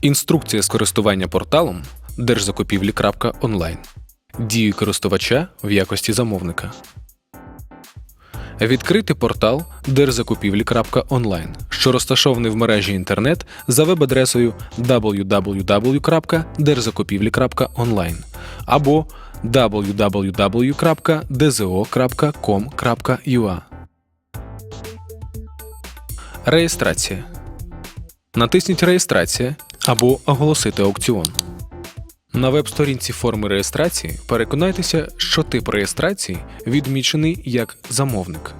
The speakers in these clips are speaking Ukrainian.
Інструкція з користування порталом держзакупівлі.онлайн. Дії користувача в якості замовника. Відкрити портал держзакупівлі.онлайн, що розташований в мережі інтернет за веб-адресою www.держзакупівлі.онлайн або www.dzo.com.ua Реєстрація. Натисніть Реєстрація або Оголосити аукціон. На веб-сторінці форми реєстрації переконайтеся, що тип реєстрації відмічений як замовник.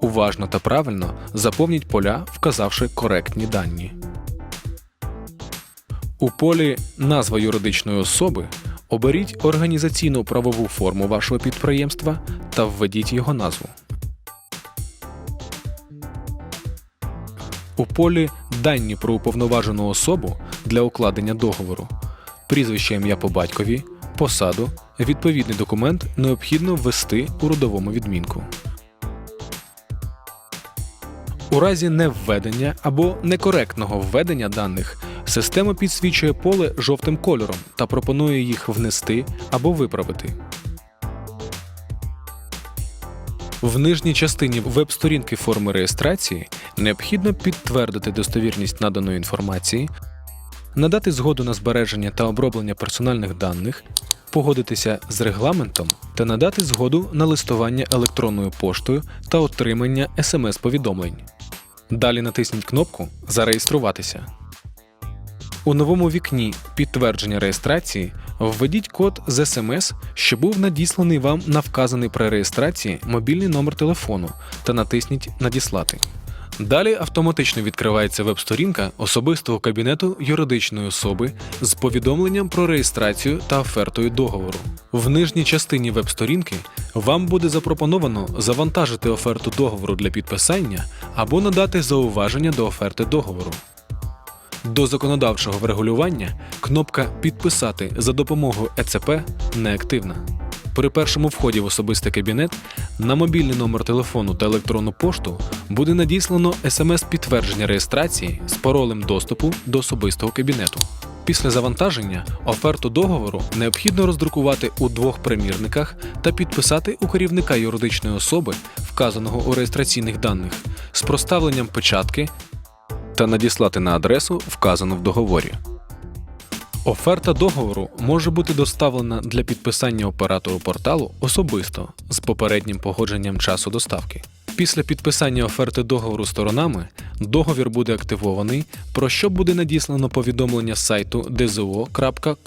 Уважно та правильно заповніть поля, вказавши коректні дані. У полі Назва юридичної особи оберіть організаційну правову форму вашого підприємства та введіть його назву. У полі Дані про уповноважену особу для укладення договору, прізвище ім'я по батькові, посаду, відповідний документ необхідно ввести у родовому відмінку. У разі невведення або некоректного введення даних система підсвічує поле жовтим кольором та пропонує їх внести або виправити. В нижній частині веб-сторінки форми реєстрації необхідно підтвердити достовірність наданої інформації, надати згоду на збереження та оброблення персональних даних, погодитися з регламентом та надати згоду на листування електронною поштою та отримання смс-повідомлень. Далі натисніть кнопку Зареєструватися. У новому вікні підтвердження реєстрації введіть код з смс, що був надісланий вам на вказаний при реєстрації мобільний номер телефону та натисніть Надіслати. Далі автоматично відкривається веб-сторінка особистого кабінету юридичної особи з повідомленням про реєстрацію та офертою договору. В нижній частині веб-сторінки вам буде запропоновано завантажити оферту договору для підписання або надати зауваження до оферти договору. До законодавчого врегулювання кнопка Підписати за допомогою ЕЦП неактивна. При першому вході в особистий кабінет на мобільний номер телефону та електронну пошту буде надіслано смс-підтвердження реєстрації з паролем доступу до особистого кабінету. Після завантаження оферту договору необхідно роздрукувати у двох примірниках та підписати у керівника юридичної особи, вказаного у реєстраційних даних, з проставленням печатки та надіслати на адресу, вказану в договорі. Оферта договору може бути доставлена для підписання оператору порталу особисто з попереднім погодженням часу доставки. Після підписання оферти договору сторонами договір буде активований, про що буде надіслано повідомлення з сайту dzo.com.ua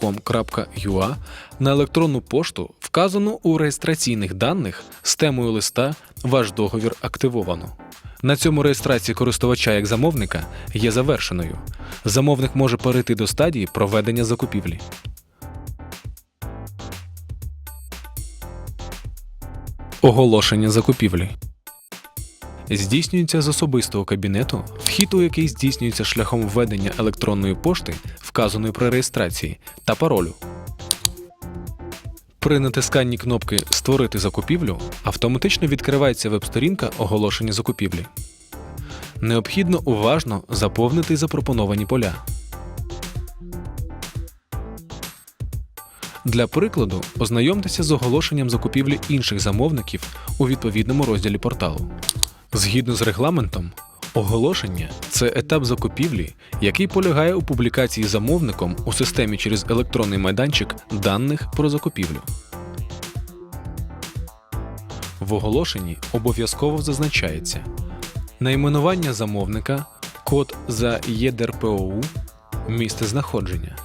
на електронну пошту, вказану у реєстраційних даних з темою листа Ваш договір активовано. На цьому реєстрація користувача як замовника є завершеною. Замовник може перейти до стадії проведення закупівлі. Оголошення закупівлі здійснюється з особистого кабінету, вхід у який здійснюється шляхом введення електронної пошти, вказаної при реєстрації, та паролю. При натисканні кнопки Створити закупівлю автоматично відкривається веб-сторінка оголошення закупівлі. Необхідно уважно заповнити запропоновані поля. Для прикладу, ознайомтеся з оголошенням закупівлі інших замовників у відповідному розділі порталу. Згідно з регламентом, оголошення це етап закупівлі, який полягає у публікації замовником у системі через електронний майданчик даних про закупівлю. В оголошенні обов'язково зазначається найменування замовника, код за ЄДРПОУ, місце знаходження.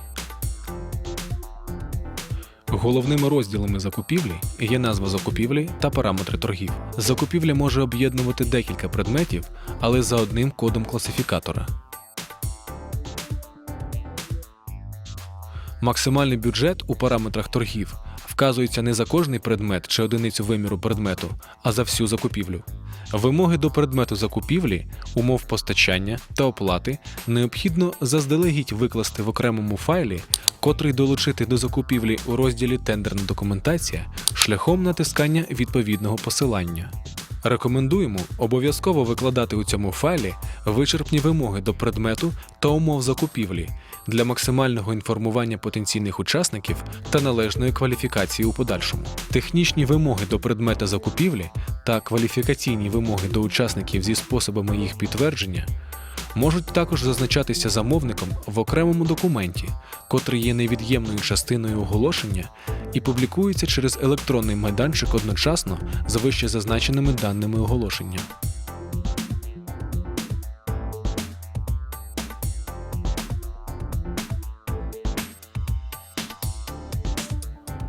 Головними розділами закупівлі є назва закупівлі та параметри торгів. Закупівля може об'єднувати декілька предметів, але за одним кодом класифікатора. Максимальний бюджет у параметрах торгів вказуються не за кожний предмет чи одиницю виміру предмету, а за всю закупівлю. Вимоги до предмету закупівлі, умов постачання та оплати необхідно заздалегідь викласти в окремому файлі, котрий долучити до закупівлі у розділі Тендерна документація шляхом натискання відповідного посилання. Рекомендуємо обов'язково викладати у цьому файлі вичерпні вимоги до предмету та умов закупівлі для максимального інформування потенційних учасників та належної кваліфікації у подальшому. Технічні вимоги до предмета закупівлі та кваліфікаційні вимоги до учасників зі способами їх підтвердження можуть також зазначатися замовником в окремому документі, котрий є невід'ємною частиною оголошення і публікується через електронний майданчик одночасно з вище зазначеними даними оголошення.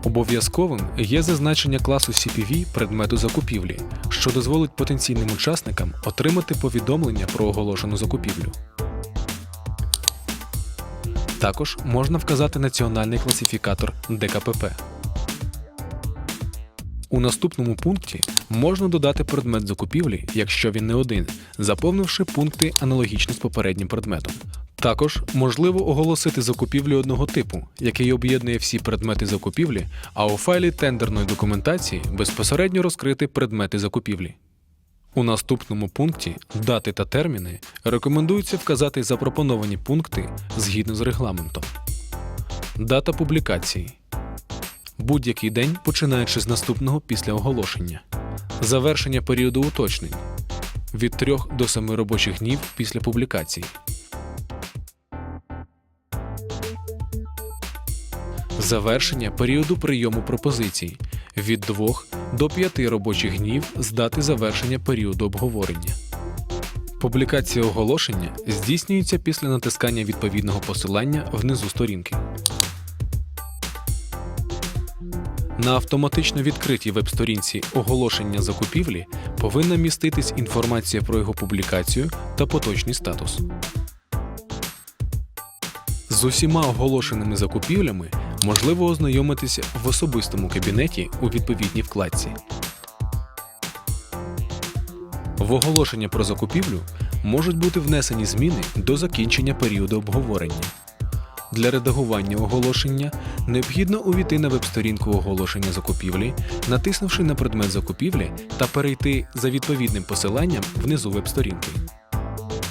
Обов'язковим є зазначення класу CPV предмету закупівлі, що дозволить потенційним учасникам отримати повідомлення про оголошену закупівлю. Також можна вказати національний класифікатор ДКПП. У наступному пункті можна додати предмет закупівлі, якщо він не один, заповнивши пункти аналогічні з попереднім предметом. Також можливо оголосити закупівлю одного типу, який об'єднує всі предмети закупівлі, а у файлі тендерної документації безпосередньо розкрити предмети закупівлі. У наступному пункті дати та терміни рекомендується вказати запропоновані пункти згідно з регламентом. Дата публікації будь-який день, починаючи з наступного після оголошення, завершення періоду уточнень від 3 до 7 робочих днів після публікації. Завершення періоду прийому пропозицій від 2 до 5 робочих днів з дати завершення періоду обговорення. Публікація оголошення здійснюється після натискання відповідного посилання внизу сторінки. На автоматично відкритій веб-сторінці оголошення закупівлі повинна міститись інформація про його публікацію та поточний статус. З усіма оголошеними закупівлями можливо ознайомитися в особистому кабінеті у відповідній вкладці. В оголошення про закупівлю можуть бути внесені зміни до закінчення періоду обговорення. Для редагування оголошення необхідно увійти на веб-сторінку оголошення закупівлі, натиснувши на предмет закупівлі та перейти за відповідним посиланням внизу веб-сторінки.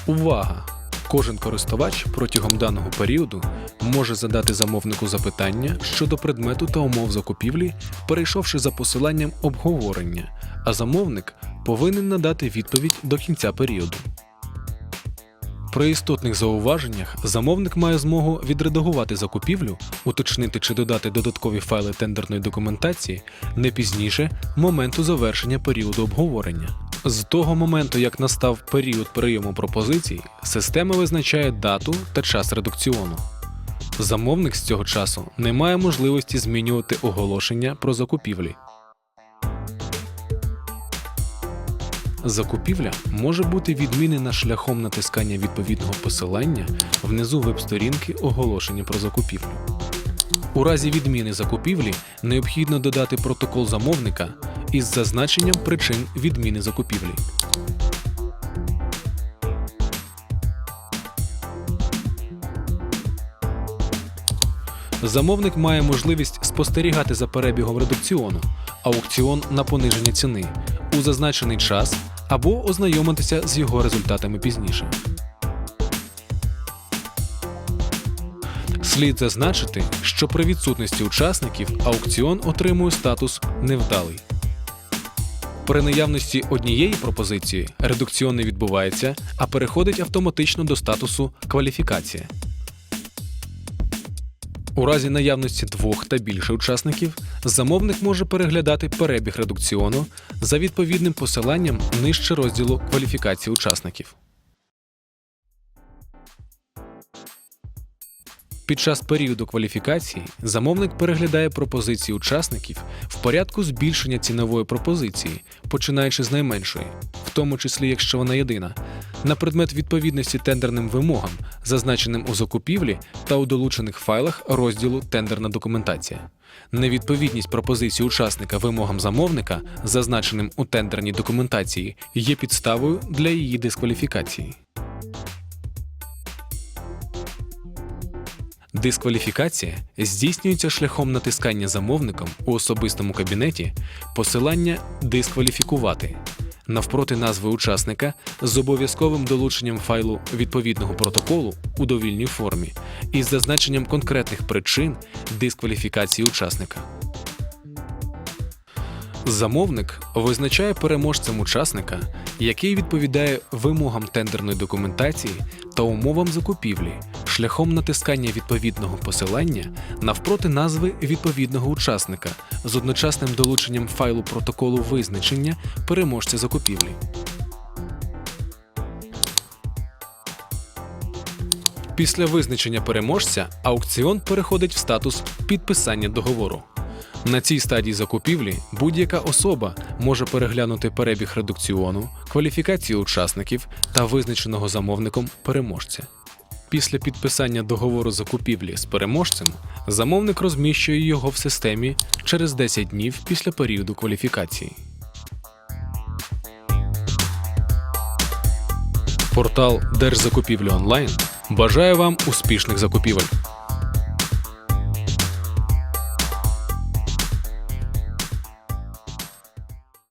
Увага! Кожен користувач протягом даного періоду може задати замовнику запитання щодо предмету та умов закупівлі, перейшовши за посиланням обговорення, а замовник повинен надати відповідь до кінця періоду. При істотних зауваженнях замовник має змогу відредагувати закупівлю, уточнити чи додати додаткові файли тендерної документації не пізніше моменту завершення періоду обговорення. З того моменту, як настав період прийому пропозицій, система визначає дату та час редукціону. Замовник з цього часу не має можливості змінювати оголошення про закупівлі. Закупівля може бути відмінена шляхом натискання відповідного посилання внизу веб-сторінки оголошення про закупівлю. У разі відміни закупівлі необхідно додати протокол замовника із зазначенням причин відміни закупівлі. Замовник має можливість спостерігати за перебігом редукціону, аукціон на пониження ціни у зазначений час або ознайомитися з його результатами пізніше. Слід зазначити, що при відсутності учасників аукціон отримує статус невдалий. При наявності однієї пропозиції редукціон не відбувається, а переходить автоматично до статусу кваліфікація. У разі наявності двох та більше учасників замовник може переглядати перебіг редукціону за відповідним посиланням нижче розділу кваліфікації учасників. Під час періоду кваліфікації замовник переглядає пропозиції учасників в порядку збільшення цінової пропозиції, починаючи з найменшої, в тому числі якщо вона єдина, на предмет відповідності тендерним вимогам, зазначеним у закупівлі та у долучених файлах розділу Тендерна документація. Невідповідність пропозиції учасника вимогам замовника, зазначеним у тендерній документації, є підставою для її дискваліфікації. Дискваліфікація здійснюється шляхом натискання замовником у особистому кабінеті посилання дискваліфікувати навпроти назви учасника з обов'язковим долученням файлу відповідного протоколу у довільній формі із зазначенням конкретних причин дискваліфікації учасника. Замовник визначає переможцем учасника, який відповідає вимогам тендерної документації та умовам закупівлі шляхом натискання відповідного посилання навпроти назви відповідного учасника з одночасним долученням файлу протоколу визначення переможця закупівлі. Після визначення переможця аукціон переходить в статус підписання договору. На цій стадії закупівлі будь-яка особа може переглянути перебіг редукціону, кваліфікацію учасників та визначеного замовником переможця. Після підписання договору закупівлі з переможцем замовник розміщує його в системі через 10 днів після періоду кваліфікації. Портал Держзакупівлі онлайн бажає вам успішних закупівель.